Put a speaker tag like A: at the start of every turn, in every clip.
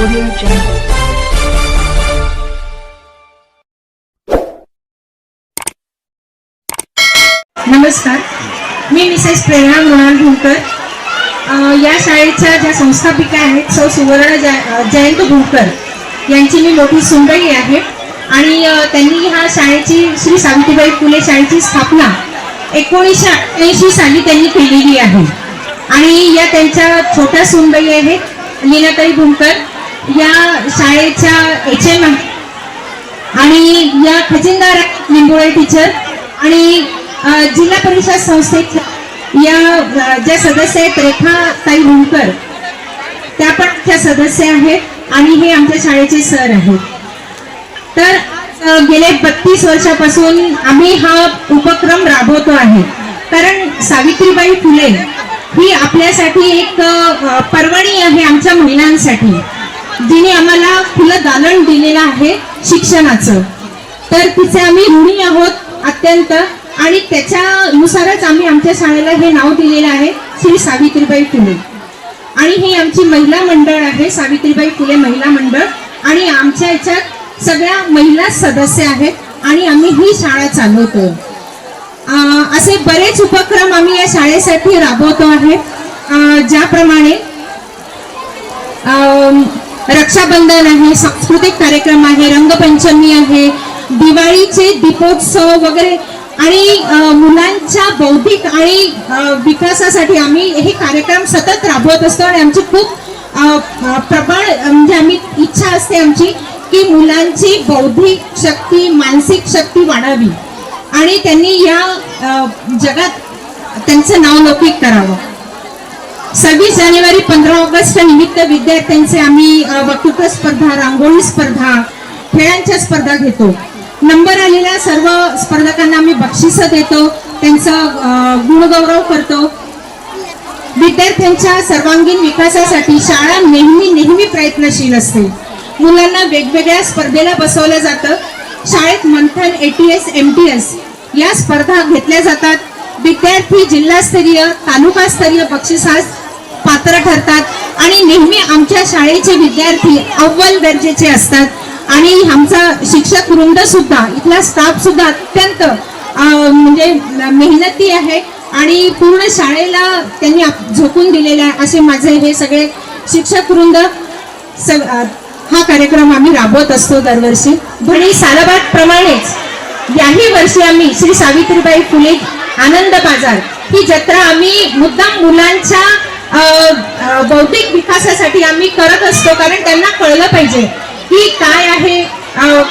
A: Audio Jungle.
B: नमस्कार. मी Mrs प्रेरणा मृणाल भुंकर या शाळेच्या ज्या संस्थापिका आहेत सौ सुवर्ण जयंत भुंकर यांची मी मोठी सुंदरी आहे. आणि त्यांनी ह्या शाळेची श्री सावित्रीबाई फुले शाळेची स्थापना एकोणीसशे अठ्ठ्याऐंशी साली त्यांनी केलेली आहे. आणि या त्यांच्या छोट्या सुंदरी आहेत लीनाताई भुंकर या शाळेच्या एच एम आणि या खजिनदार लिंबोळे टीचर आणि जिल्हा परिषद संस्थेच्या या ज्या सदस्य आहेत रेखा ताई भुंकर त्या पण त्या सदस्य आहेत आणि हे आमच्या शाळेचे सर आहेत. तर गेले बत्तीस वर्षापासून आम्ही हा उपक्रम राबवतो आहे. कारण सावित्रीबाई फुले ही आपल्यासाठी एक पर्वणी आहे आमच्या महिलांसाठी. जिने आम्हाला खुलं दालन दिलेलं आहे शिक्षणाचं. तर तिचे आम्ही ऋणी आहोत अत्यंत. आणि त्याच्यानुसारच आम्ही आमच्या शाळेला हे नाव दिलेलं आहे श्री सावित्रीबाई फुले. आणि ही आमची महिला मंडळ आहे सावित्रीबाई फुले महिला मंडळ. आणि आमच्या याच्यात सगळ्या महिला सदस्य आहेत आणि आम्ही ही शाळा चालवतो असे बरेच उपक्रम आम्ही या शाळेसाठी राबवतो आहे. ज्याप्रमाणे अं, रक्षाबंधन आहे सांस्कृतिक कार्यक्रम आहे रंगपंचमी आहे दिवाळीचे दीपोत्सव वगैरे. आणि मुलांच्या बौद्धिक आणि विकासासाठी आम्ही हे कार्यक्रम सतत राबवत असतो आणि आमची खूप प्रबळ म्हणजे आम्ही इच्छा असते आमची की मुलांची बौद्धिक शक्ती मानसिक शक्ती वाढावी. आणि त्यांनी या जगात त्यांचं नाव लौकिक करावं. सव्वीस जानेवारी पंधरा ऑगस्ट निमित्त विद्यार्थ्यांचे आम्ही वक्तृत्व स्पर्धा रांगोळी स्पर्धा खेळांच्या स्पर्धा घेतो. नंबर आलेल्या सर्व स्पर्धकांना आम्ही बक्षिसं देतो. त्यांचा गुणगौरव करतो. विद्यार्थ्यांच्या सर्वांगीण विकासासाठी शाळा नेहमी नेहमी प्रयत्नशील असते. मुलांना वेगवेगळ्या स्पर्धेला बसवलं जातं. शाळेत Manthan A T S M T S या स्पर्धा घेतल्या जातात. विद्यार्थी जिल्हास्तरीय तालुकास्तरीय बक्षिसास पात्र ठरतात आणि नेहमी आमच्या शाळेचे विद्यार्थी अव्वल दर्जेचे असतात. आणि आमचा शिक्षक वृंद सुद्धा इथला स्टाफ सुद्धा अत्यंत म्हणजे मेहनती आहे आणि पूर्ण शाळेला त्यांनी झोकून दिलेले आहे असे माझे हे सगळे शिक्षक वृंद. सग हा कार्यक्रम आम्ही राबवत असतो दरवर्षी. भणी सालाबाद प्रमाणेच याही वर्षी आम्ही श्री सावित्रीबाई फुले आनंद बाजार ही जत्रा आम्ही मुद्दाम मुलांच्या बौद्धिक विकासासाठी आम्ही करत असतो कारण त्यांना कळलं पाहिजे की काय आहे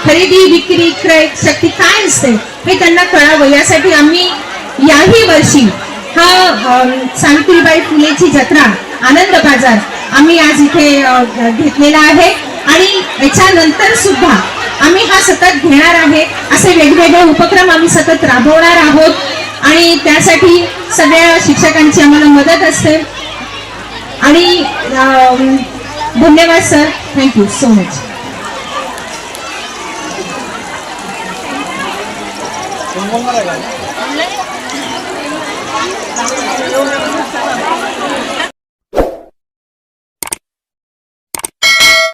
B: खरेदी विक्री क्रय शक्ती काय असते हे त्यांना कळावं. यासाठी आम्ही याही वर्षी हा सावित्रीबाई फुलेची जत्रा आनंद बाजार आम्ही आज इथे घेतलेला आहे. आणि याच्यानंतर सुद्धा आम्ही हा सतत घेणार आहे असे वेगवेगळे उपक्रम आम्ही सतत राबवणार आहोत. आणि त्यासाठी सगळ्या शिक्षकांची आम्हाला मदत असते. आणि धन्यवाद सर थँक्यू सो मच